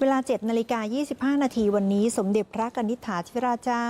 เวลา 7 นาฬิกา 25 นาทีวันนี้ สมเด็จพระกนิษฐาธิราชเจ้า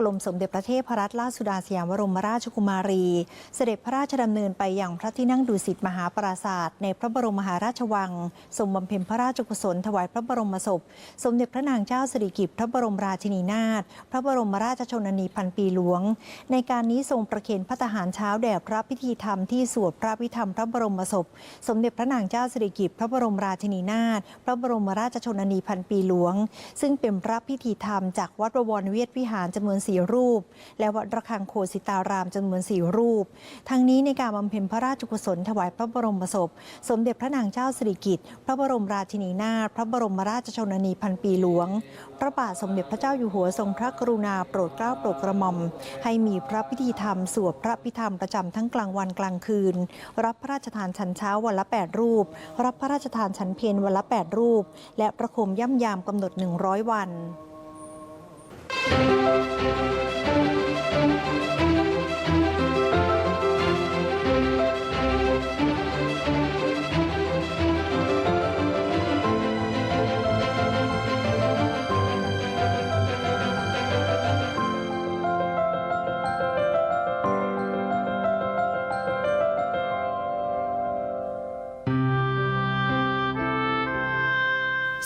กรมสมเด็จพระเทพรัตนราชสุดาสยามบรมราชกุมารี เสด็จพระราชดำเนินไปยังพระที่นั่งดุสิตมหาปราศาสตร์ในพระบรมมหาราชวังทรงบำเพ็ญพระราชกุศลถวายพระบรมศพ สมเด็จพระนางเจ้าสิริกิติ์พระบรมราชินีนาถพระบรมราชชนนีพันปีหลวง ในการนี้ทรงประเคนพระทหารเช้าแด่พระพิธีธรรมที่สวดพระพิธรรมพระบรมศพ สมเด็จพระนางเจ้าสิริกิติ์พระบรมราชินีนาถพระบรมราชชนนีพันปีหลวง ซึ่งเป็นพระพิธีธรรมจากวัดประวรเวทวิหารจำนวนสี่รูป และวัดระฆังโคสิตารามจำนวนสี่รูป ทั้งนี้ในการบำเพ็ญพระราชกุศลถวายพระบรมศพ สมเด็จพระนางเจ้าสิริกิติ์พระบรมราชินีนาถพระบรมราชชนนีพันปีหลวง พระบาทสมเด็จพระเจ้าอยู่หัวทรงพระกรุณาโปรดเกล้าโปรดกระหม่อม ให้มีพระพิธีธรรมสวดพระพิธรรมประจำทั้งกลางวันกลางคืน รับพระราชทานฉันเช้าวันละ 8 รูป รับพระราชทานฉันเพลวันละ 8 รูป และประโคมย่ำยามกำหนด 100 วัน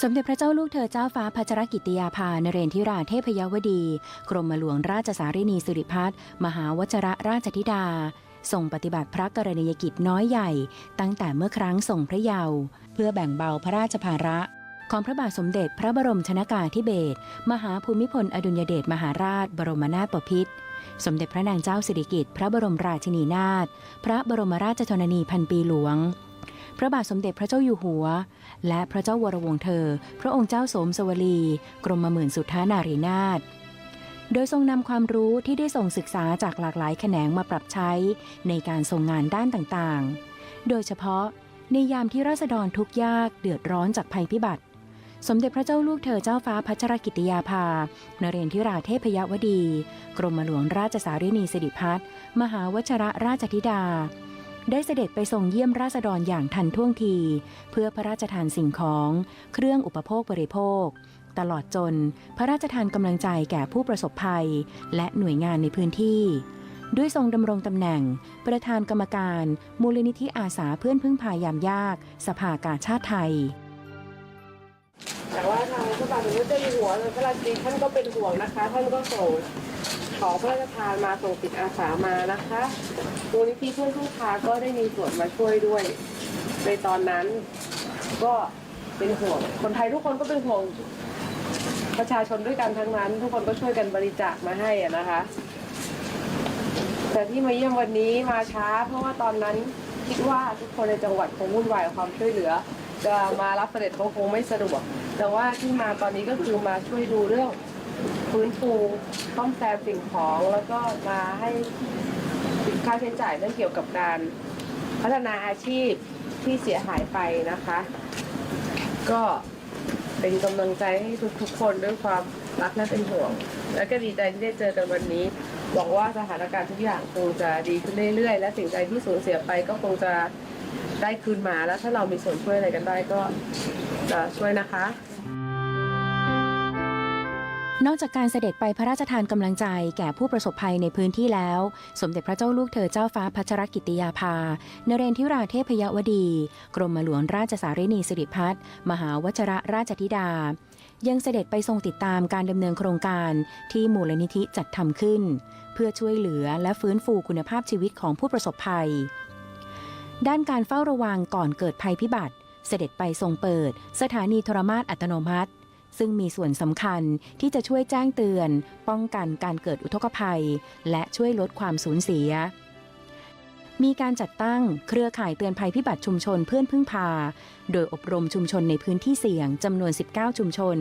สมเด็จพระเจ้าลูกเธอเจ้าฟ้าพัชรกิติยาภานเรนทิราเทพยวดี กรมหลวงราชสารินีสิริพัฒน์มหาวชระราชธิดาทรงปฏิบัติพระกรณียกิจน้อยใหญ่ ตั้งแต่เมื่อครั้งทรงพระเยาว์เพื่อแบ่งเบาพระราชภาระ ของพระบาทสมเด็จพระบรมชนากาธิเบศรมหาภูมิพลอดุลยเดชมหาราช บรมนาถบพิตรสมเด็จพระนางเจ้าสิริกิติ์พระบรมราชินีนาถพระบรมราชชนนีพันปีหลวง ระบาทสมเด็จพระเจ้าอยู่หัว และพระเจ้าวรวงเธอ พระองค์เจ้าสมสวลี กรมหมื่นสุทธานารีนาถโดยทรงนำความรู้ที่ได้ทรงศึกษาจากหลากหลายแขนงมาปรับใช้ในการทรงงานด้านต่างๆ โดยเฉพาะในยามที่ราษฎรทุกข์ยากเดือดร้อนจากภัยพิบัติ สมเด็จพระเจ้าลูกเธอเจ้าฟ้าพัชรกิติยาภา นเรนทิราเทพยวดี กรมหลวงราชสารินีสิริพัฒน์มหาวชระราชธิดา ได้เสด็จไปทรงเยี่ยมราษฎรอย่างทันท่วงที เพื่อพระราชทานสิ่งของ เครื่องอุปโภคบริโภค ตลอดจนพระราชทานกำลังใจแก่ผู้ประสบภัย และหน่วยงานในพื้นที่ ด้วยทรงดำรงตำแหน่ง ประธานกรรมการ มูลนิธิอาสาเพื่อนพึ่งพายามยาก สภากาชาติไทยแต่ว่าทางพระบาทสมเด็จเจ้าอยู่หัวพระราชินีท่านก็เป็นห่วงนะคะ ท่านก็ส่ง ของพระราชทานมาส่งจิตอาสามานะคะมูลนิธิเพื่อนผู้พาก็ได้มีส่วนมาช่วยด้วย ในตอนนั้นก็เป็นห่วงคนไทยทุกคนก็เป็นห่วงประชาชนด้วยกันทั้งนั้น ทุกคนก็ช่วยกันบริจาคมาให้อะนะคะ แต่ที่มาเยี่ยมวันนี้มาช้า เพราะว่าตอนนั้นคิดว่าทุกคนในจังหวัดคงวุ่นวายกับความช่วยเหลือ จะมารับเสด็จเขาคงไม่สะดวก แต่ว่าที่มาตอนนี้ก็คือมาช่วยดูเรื่อง ฟื้นฟูซ่อมแซมสิ่งของแล้วก็มาให้ค่าใช้จ่ายเรื่องเกี่ยวกับการพัฒนาอาชีพที่เสียหายไปนะคะ ก็เป็นกำลังใจให้ทุกๆคนด้วยความรักและเป็นห่วง และก็ดีใจที่ได้เจอกันวันนี้หวังว่าสถานการณ์ทุกอย่างคงจะดีขึ้นเรื่อยๆ และสิ่งใดที่สูญเสียไปก็คงจะได้คืนมาแล้วถ้าเรามีส่วนช่วยอะไรกันได้ก็จะช่วยนะคะ นอกจากการเสด็จไปพระราชทานกำลังใจแก่ผู้ประสบภัยในพื้นที่แล้ว สมเด็จพระเจ้าลูกเธอเจ้าฟ้าพัชรกิติยาภานเรนทิราเทพยวดี กรมหลวงราชสารินีสิริพัฒน์มหาวชระราชธิดา ยังเสด็จไปทรงติดตามการดำเนินโครงการที่มูลนิธิจัดทำขึ้น เพื่อช่วยเหลือและฟื้นฟูคุณภาพชีวิตของผู้ประสบภัย ด้านการเฝ้าระวังก่อนเกิดภัยพิบัติ เสด็จไปทรงเปิด สถานีโทรมาตอัตโนมัติ ซึ่งมีส่วนสำคัญที่จะช่วยแจ้งเตือน ป้องกันการเกิดอุทกภัย และช่วยลดความสูญเสีย มีการจัดตั้งเครือข่ายเตือนภัยพิบัติชุมชนเพื่อนพึ่งพา โดยอบรมชุมชนในพื้นที่เสี่ยงจำนวน 19 ชุมชน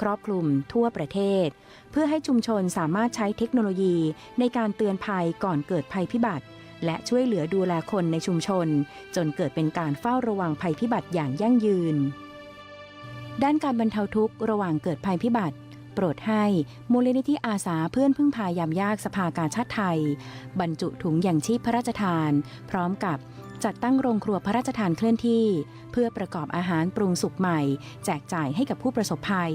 ครอบคลุมทั่วประเทศ เพื่อให้ชุมชนสามารถใช้เทคโนโลยีในการเตือนภัยก่อนเกิดภัยพิบัติและช่วยเหลือดูแลคนในชุมชน จนเกิดเป็นการเฝ้าระวังภัยพิบัติอย่างยั่งยืน ด้านการบรรเทาทุกข์ระหว่างเกิดภัยพิบัติ โปรดให้ มูลนิธิอาสาเพื่อนพึ่งพายามยากสภากาชาติไทย บรรจุถุงอย่างชีพพระราชทาน พร้อมกับจัดตั้งโรงครัวพระราชทานเคลื่อนที่ เพื่อประกอบอาหารปรุงสุกใหม่ แจกจ่ายให้กับผู้ประสบภัย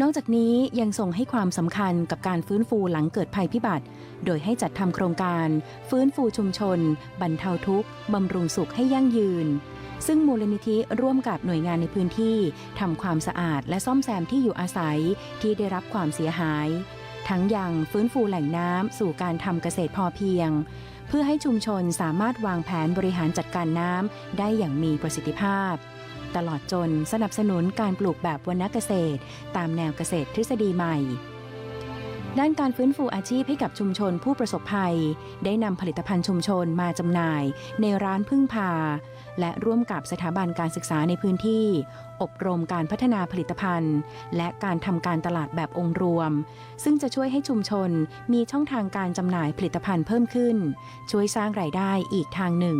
นอกจากนี้ยังทรงให้ความสำคัญกับการฟื้นฟูหลังเกิดภัยพิบัติ โดยให้จัดทำโครงการ ฟื้นฟูชุมชน บรรเทาทุกข์ บำรุงสุขให้ยั่งยืน ซึ่งมูลนิธิร่วมกับหน่วยงานในพื้นที่ทำความสะอาดและซ่อมแซมที่อยู่อาศัยที่ได้รับความเสียหาย ทั้งยังฟื้นฟูแหล่งน้ำสู่การทำเกษตรพอเพียง เพื่อให้ชุมชนสามารถวางแผนบริหารจัดการน้ำได้อย่างมีประสิทธิภาพ ตลอดจนสนับสนุนการปลูกแบบวรรณเกษตร ตามแนวเกษตรทฤษฎีใหม่ด้านการฟื้นฟูอาชีพให้กับชุมชนผู้ประสบภัย ได้นำผลิตภัณฑ์ชุมชนมาจำหน่ายในร้านพึ่งพา และร่วมกับสถาบันการศึกษาในพื้นที่ อบรมการพัฒนาผลิตภัณฑ์ และการทำการตลาดแบบองค์รวม ซึ่งจะช่วยให้ชุมชนมีช่องทางการจำหน่ายผลิตภัณฑ์เพิ่มขึ้น ช่วยสร้างรายได้อีกทางหนึ่ง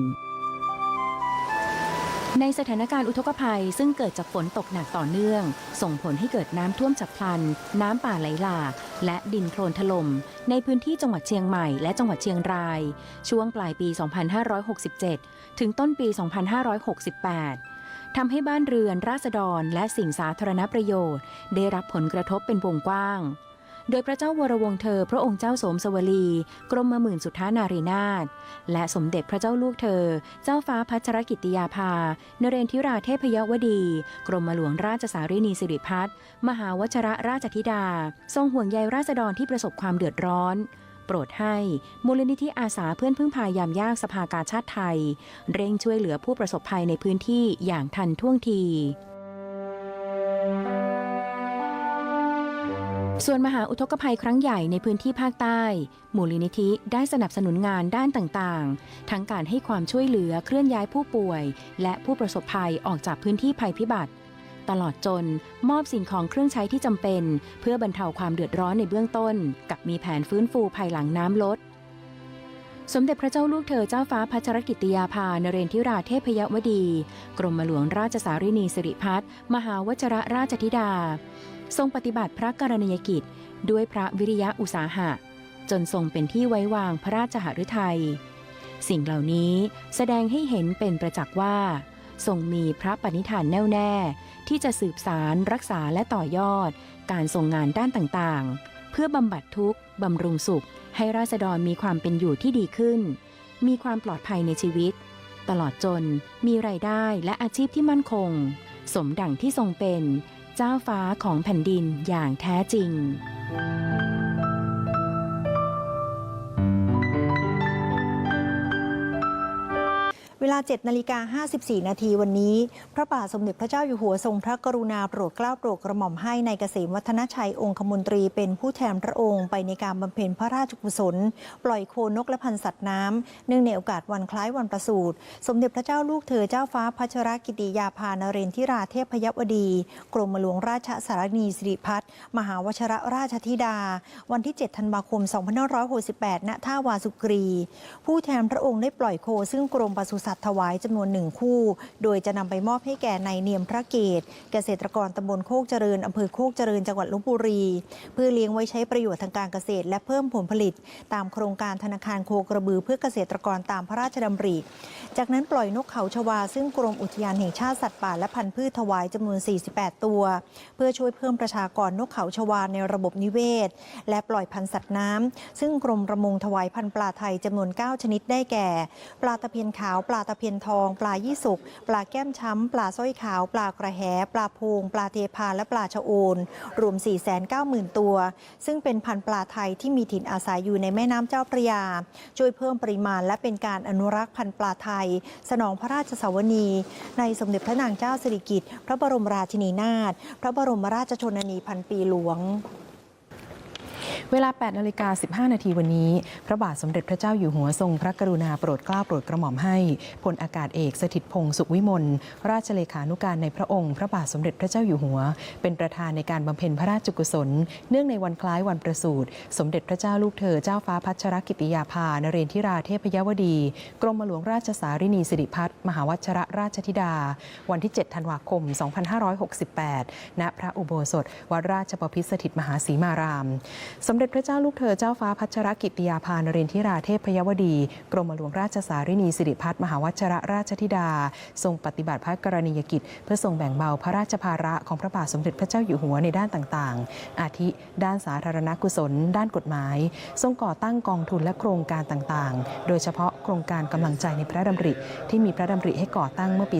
ในสถานการณ์อุทกภัยซึ่งเกิดจากฝนตกหนักต่อเนื่อง ส่งผลให้เกิดน้ำท่วมฉับพลัน น้ำป่าไหลหลาก และดินโคลนถล่มในพื้นที่จังหวัดเชียงใหม่และจังหวัดเชียงราย ช่วงปลายปี 2567 ถึงต้นปี 2568 ทำให้บ้านเรือนราษฎรและสิ่งสาธารณประโยชน์ ได้รับผลกระทบเป็นวงกว้าง โดยพระเจ้าวรวงเธอพระองค์เจ้าสมสวลี กรมหมื่นสุทธานารีนาถและสมเด็จพระเจ้าลูกเธอ เจ้าฟ้าพัชรกิติยาภานเรนทิราเทพยวดี กรมหลวงราชสารินีสิริพัฒน์มหาวชระราชธิดา ทรงห่วงใยราษฎรที่ประสบความเดือดร้อนโปรดให้มูลนิธิอาสาเพื่อนพึ่งพายามยากสภากาชาติไทย เร่งช่วยเหลือผู้ประสบภัยในพื้นที่อย่างทันท่วงที ส่วนมหาอุทกภัยครั้งใหญ่ในพื้นที่ภาคใต้ มูลนิธิได้สนับสนุนงานด้านต่างๆ ทั้งการให้ความช่วยเหลือเคลื่อนย้ายผู้ป่วย และผู้ประสบภัยออกจากพื้นที่ภัยพิบัติ ตลอดจนมอบสิ่งของเครื่องใช้ที่จำเป็น เพื่อบรรเทาความเดือดร้อนในเบื้องต้น กับมีแผนฟื้นฟูภายหลังน้ำลดสมเด็จพระเจ้าลูกเธอเจ้าฟ้าพัชรกิติยาภานเรนทิราเทพยวดี กรมหลวงราชสารินีสิริพัฒน์มหาวชระราชธิดา ทรงปฏิบัติพระกรณียกิจด้วยพระวิริยะอุตสาหะ จนทรงเป็นที่ไว้วางพระราชหฤทัย สิ่งเหล่านี้แสดงให้เห็นเป็นประจักษ์ว่า ทรงมีพระปณิธานแน่วแน่ ที่จะสืบสารรักษาและต่อยอด การทรงงานด้านต่างๆ เพื่อบำบัดทุกข์บำรุงสุข ให้ราษฎรมีความเป็นอยู่ที่ดีขึ้น มีความปลอดภัยในชีวิต ตลอดจนมีรายได้และอาชีพที่มั่นคง สมดังที่ทรงเป็น เจ้าฟ้าของแผ่นดินอย่างแท้จริง เวลา 7นาฬิกา54 นาทีวันนี้ พระบาทสมเด็จพระเจ้าอยู่หัวทรงพระกรุณาโปรดเกล้าโปรดกระหม่อมให้ในายเกษมวัฒนชัยองคมนตรีเป็นผู้แทนพระองค์ไปในการบำเพ็ญพระราชกุศล ปล่อยโคนกและพันธ์สัตว์น้ำเนื่องในโอกาสวันคล้ายวันประสูติสมเด็จพระเจ้าลูกเธอเจ้าฟ้าพัชรกิติยาภานเรนทิราเทพยวดี กรมหลวงราชสารนีสิริพัฒน์มหาวชรราชธิดา วันที่ 7 ธันวาคม 2568 ณ ท่าวาสุกรี ผู้แทนพระองค์ได้ปล่อยโคซึ่งกรมปศุสัตว์ถวายจำนวนหนึ่งคู่ โดยจะนำไปมอบให้แก่นายเนียมพระเกตเกษตรกรตำบลโคกเจริญอำเภอโคกเจริญจังหวัดลบบุรี เพื่อเลี้ยงไว้ใช้ประโยชน์ทางการเกษตร และเพิ่มผลผลิต ตามโครงการธนาคารโคกระบือเพื่อเกษตรกรตามพระราชดำริ จากนั้นปล่อยนกเขาชวา ซึ่งกรมอุทยานแห่งชาติสัตว์ป่าและพันธุ์พืชถวายจำนวน 48 ตัว เพื่อช่วยเพิ่มประชากรนกเขาชวาในระบบนิเวศ และปล่อยพันธุ์สัตว์น้ำซึ่งกรมประมงถวายพันธุ์ปลาไทยจำนวน 9 ชนิดได้แก่ ปลาตะเพียนขาวปลาตะเพียนทอง ปลายี่สุก ปลาแก้มช้ำ ปลาสร้อยขาว ปลากระแห ปลาโพงปลาเทพาและปลาชะโอนรวม 490,000 ตัว ซึ่งเป็นพันธุ์ปลาไทยที่มีถิ่นอาศัยอยู่ในแม่น้ำเจ้าพระยา ช่วยเพิ่มปริมาณและเป็นการอนุรักษ์พันธุ์ปลาไทย สนองพระราชสวนี ในสมเด็จพระนางเจ้าสิริกิติ์พระบรมราชินีนาถพระบรมราชชนนีพันปีหลวง เวลา 8 นาฬิกา 15 นาทีวันนี้ พระบาทสมเด็จพระเจ้าอยู่หัวทรงพระกรุณาโปรดเกล้าโปรดกระหม่อมให้พลอากาศเอกสถิตพงศ์สุขวิมลราชเลขานุการในพระองค์ พระบาทสมเด็จพระเจ้าอยู่หัว เป็นประธานในการบำเพ็ญพระราชกุศล เนื่องในวันคล้ายวันประสูติสมเด็จพระเจ้าลูกเธอเจ้าฟ้าพัชรกิติยาภานเรนทิราเทพยวดี กรมหลวงราชสารินีสิริพัฒน์มหาวัชรราชธิดา วันที่ 7 ธันวาคม 2568 ณ พระอุโบสถ วัดราชบพิสถิตมหาสีมาราม สมเด็จพระเจ้าลูกเธอเจ้าฟ้าพัชรกิติยาภานเรนทิราเทพพยวดี กรมหลวงราชสารินีสิริพัฒน์มหาวัชรราชธิดา ทรงปฏิบัติพระกรณียกิจ เพื่อทรงแบ่งเบาพระราชภาระของพระบาทสมเด็จพระเจ้าอยู่หัวในด้านต่างๆ อาทิ ด้านสาธารณกุศล ด้านกฎหมาย ทรงก่อตั้งกองทุนและโครงการต่างๆ โดยเฉพาะโครงการกำลังใจในพระดำริ ที่มีพระดำริให้ก่อตั้งเมื่อปี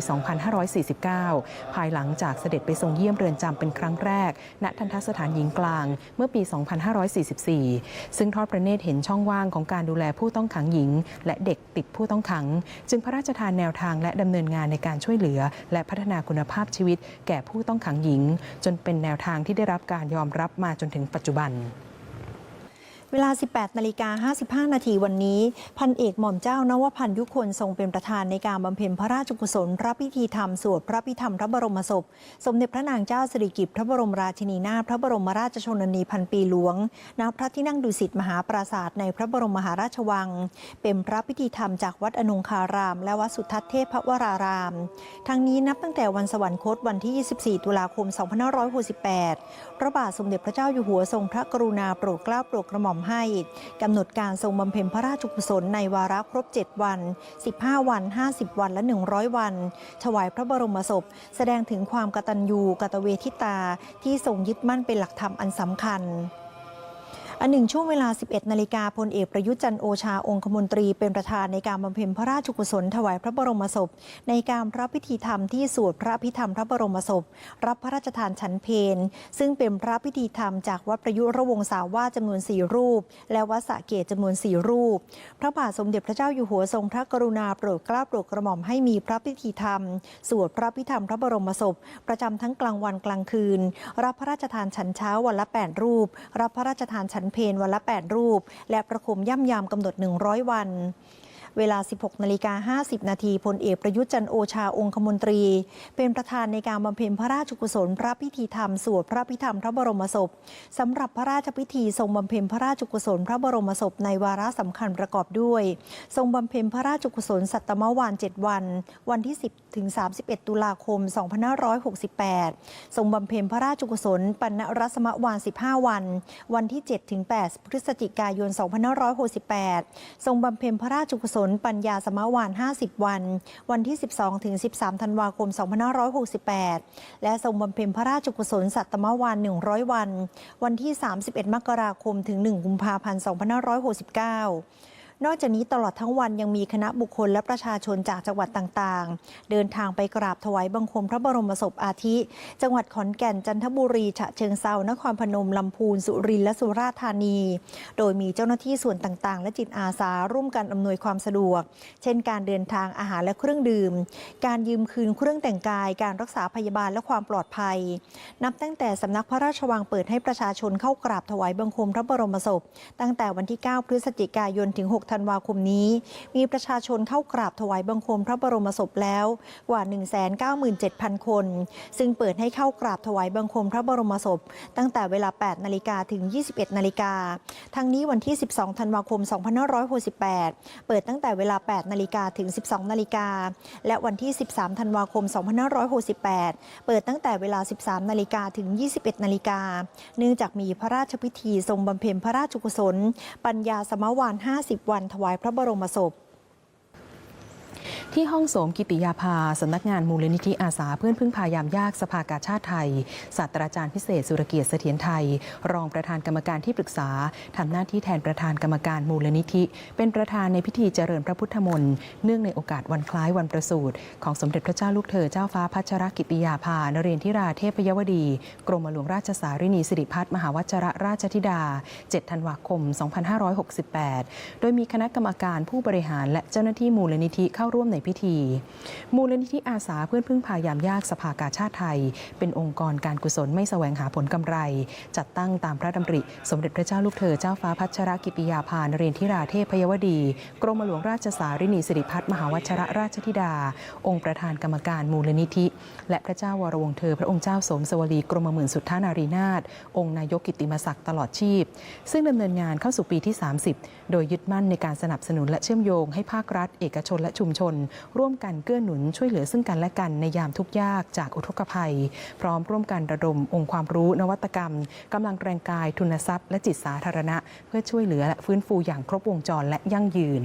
2549 ภายหลังจากเสด็จไปทรงเยี่ยมเรือนจำเป็นครั้งแรก ณทันทสถานหญิงกลาง เมื่อปี 254 2544ซึ่งทอดพระเนตรเห็นช่องว่างของการดูแลผู้ต้องขังหญิง และเด็กติดผู้ต้องขัง จึงพระราชทานแนวทางและดำเนินงานในการช่วยเหลือ และพัฒนาคุณภาพชีวิต แก่ผู้ต้องขังหญิง จนเป็นแนวทางที่ได้รับการยอมรับมาจนถึงปัจจุบัน เวลา 18 นาฬิกา 55 นาทีวันนี้ พันเอกหม่อมเจ้านวพันยุคนทรงเป็นประธานในการบำเพ็ญพระราชกุศลพระพิธีธรรมสวดพระพิธรรมพระบรมศพ สมเด็จพระนางเจ้าสิริกิติ์พระบรมราชินีนาถพระบรมราชชนนีพันปีหลวง ณ พระที่นั่งดุสิตมหาปราสาทในพระบรมมหาราชวัง เป็นพระพิธีธรรมจากวัดอนงคาราม และวัดสุทัศน์เทพวราราม ทั้งนี้นับตั้งแต่วันสวรรคตวันที่ 24 ตุลาคม 2568 พระบาทสมเด็จพระเจ้าอยู่หัวทรงพระกรุณาโปรดเกล้าโปรดกระหม่อมให้กำหนดการทรงบำเพ็ญพระราชกุศลในวาระครบ 7 วัน 15 วัน 50 วันและ 100 วัน ถวายพระบรมศพ แสดงถึงความกตัญญูกตเวทิตาที่ทรงยึดมั่นเป็นหลักธรรมอันสำคัญ อันหนึ่งช่วงเวลา 11 นาฬิกาพลเอกประยุทธ์จันโอชาองคมนตรีเป็นประธานในการบำเพ็ญพระราชกุศลถวายพระบรมศพ ในการพระพิธีธรรมที่สวดพระพิธรรมพระบรมศพ รับพระราชทานฉันเพลซึ่งเป็นพระพิธีธรรมจากวัดประยุรวงศาวาสจำนวนสี่รูป และวัดสะเกตจำนวนสี่รูป พระบาทสมเด็จพระเจ้าอยู่หัวทรงพระกรุณาโปรดเกล้าโปรดกระหม่อมให้มีพระพิธีธรรม สวดพระพิธรรมพระบรมศพ ประจำทั้งกลางวันกลางคืน รับพระราชทานฉันเช้าวันละ 8 รูป รับพระราชทานฉันเพลวันละ 8 รูป และประคมย่ำยามกำหนด 100 วัน เวลา 16 นาฬิกา 50 นาทีพลเอกประยุทธ์จันโอชาองคมนตรี เป็นประธานในการบำเพ็ญพระราชกุศล พระพิธีธรรมสวดพระพิธรรมพระบรมศพสำหรับพระราชพิธีทรงบำเพ็ญพระราชกุศล พระบรมศพในวาระสำคัญประกอบด้วย ทรงบำเพ็ญพระราชกุศลสัตตมวาน 7 วัน วันที่ 10 ถึง 31 ตุลาคม 2568 ทรงบำเพ็ญพระราชกุศล ปัณณรสมวาน 15 วัน วันที่ 7 ถึง 8 พฤศจิกายน 2568 ทรงบำเพ็ญพระราชกุศลลปัญญาสมวาน 50 วัน วันที่ 12 ถึง 13 ธันวาคม 2568 และทรงบำเพ็ญพระราชกุศลสัตตมวาน 100 วัน วันที่ 31 มกราคม ถึง 1 กุมภาพันธ์ 2569 นอกจากนี้ตลอดทั้งวันยังมีคณะบุคคลและประชาชนจากจังหวัดต่างๆ เดินทางไปกราบถวายบังคมพระบรมศพอาทิ จังหวัดขอนแก่นจันทบุรีฉะเชิงเซานครพนมลำพูนสุรินทร์และสุราษฎร์ธานี โดยมีเจ้าหน้าที่ส่วนต่างๆ และจิตอาสาร่วมกันอำนวยความสะดวก เช่น การเดินทางอาหารและเครื่องดื่ม การยืมคืนเครื่องแต่งกาย การรักษาพยาบาลและความปลอดภัย นับตั้งแต่สำนักพระราชวังเปิดให้ประชาชนเข้ากราบถวายบังคมพระบรมศพ ตั้งแต่วันที่ 9 พฤศจิกายนถึง 6ธันวาคมนี้ มีประชาชนเข้ากราบถวายบังคมพระบรมศพแล้วกว่า 197,000 คน ซึ่งเปิดให้เข้ากราบถวายบังคมพระบรมศพ ตั้งแต่เวลา 8 นาฬิกาถึง 21 นาฬิกา ทั้งนี้วันที่ 12 ธันวาคม 2568 เปิดตั้งแต่เวลา 8 นาฬิกาถึง 12 นาฬิกา และวันที่ 13 ธันวาคม 2568 เปิดตั้งแต่เวลา 13 นาฬิกาถึง 21 นาฬิกา เนื่องจากมีพระราชพิธีทรงบำเพ็ญพระราชกุศล ปัญญาสมวาน 50 วันถวายพระบรมศพ ที่ห้องโสมกิติยาภาสำนักงานมูลนิธิอาสาเพื่อนพึ่งพายามยากสภากาชาติไทย ศาสตราจารย์พิเศษสุรเกียรติเสถียรไทย รองประธานกรรมการที่ปรึกษาทำหน้าที่แทนประธานกรรมการมูลนิธิ เป็นประธานในพิธีเจริญพระพุทธมนต์เนื่องในโอกาสวันคล้ายวันประสูติของสมเด็จพระเจ้าลูกเธอเจ้าฟ้าพัชรกิติยาภานเรนทิราเทพยวดี กรมหลวงราชสารินีสิริพัฒน์มหาวัชรราชธิดา 7 ธันวาคม 2568 โดยมีคณะกรรมการผู้บริหารและเจ้าหน้าที่มูลนิธิเข้าร่วมในพิธี มูลนิธิอาสาเพื่อนพึ่งพายามยากสภากาชาติไทย เป็นองค์กรการกุศลไม่แสวงหาผลกำไร จัดตั้งตามพระดำริ สมเด็จพระเจ้าลูกเธอเจ้าฟ้าพัชรกิติยาภานเรนทิราเทพพยวดี กรมหลวงราชสารินีสิริพัฒมหาวัชระราชธิดา องค์ประธานกรรมการมูลนิธิ และพระเจ้าวรวงเธอ พระองค์เจ้าสมสวลีกรมหมื่นสุทธานารีนาถองค์นายกกิตติมศักดิ์ตลอดชีพ ซึ่งดำเนินงานเข้าสู่ปีที่ 30 โดยยึดมั่นในการสนับสนุนและเชื่อมโยงให้ภาครัฐ เอกชนและชุมชน ร่วมกันเกื้อหนุนช่วยเหลือซึ่งกันและกันในยามทุกยากจากอุทกภัย พร้อมร่วมกันระดมองค์ความรู้นวัตกรรมกำลังแรงกายทุนทรัพย์และจิตสาธารณะ เพื่อช่วยเหลือและฟื้นฟูอย่างครบวงจรและยั่งยืน